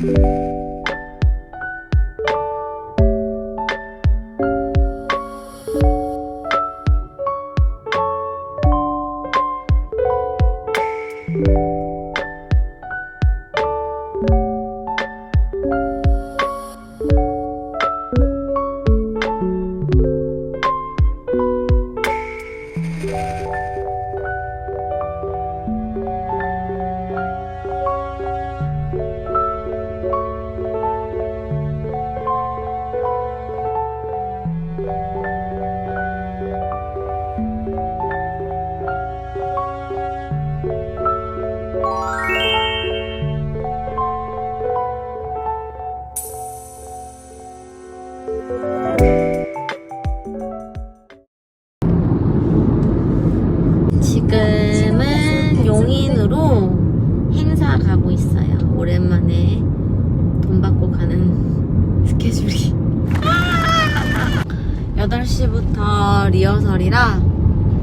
지금 가고 있어요. 오랜만에 돈 받고 가는 스케줄이. 8시부터 리허설이라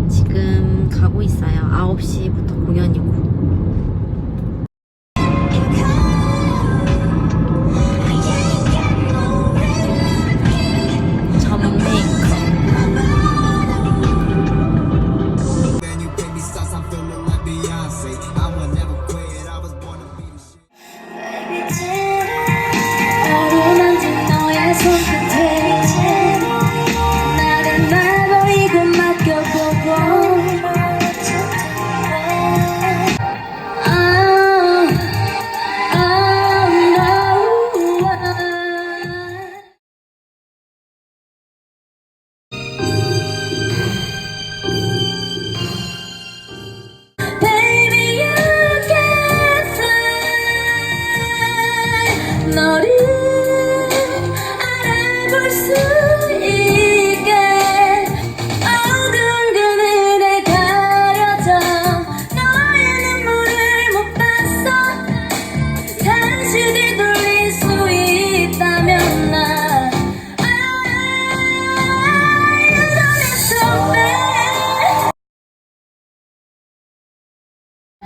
지금 가고 있어요. 9시부터 공연이고.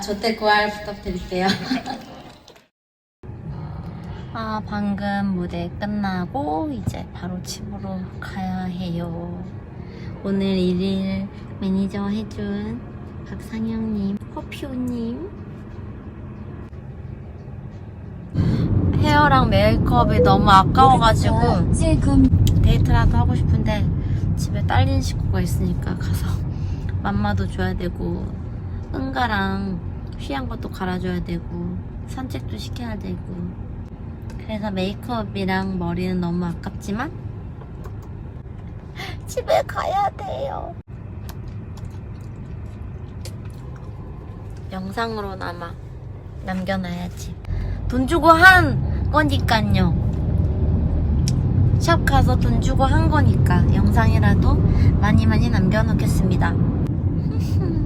저때 구할 부탁드릴게요. 아, 방금 무대 끝나고 이제 바로 집으로 가야 해요. 오늘 일일 매니저 해준 박상영님, 허피우님. 헤어랑 메이크업이 너무 아까워가지고 지금 데이트라도 하고 싶은데 집에 딸린 식구가 있으니까 가서 맘마도 줘야 되고 응가랑 휘한 것도 갈아줘야 되고 산책도 시켜야 되고. 그래서 메이크업이랑 머리는 너무 아깝지만 집에 가야 돼요. 영상으로나마 남겨놔야지. 돈 주고 한 거니깐요. 샵 가서 돈 주고 한 거니까 영상이라도 많이 많이 남겨놓겠습니다.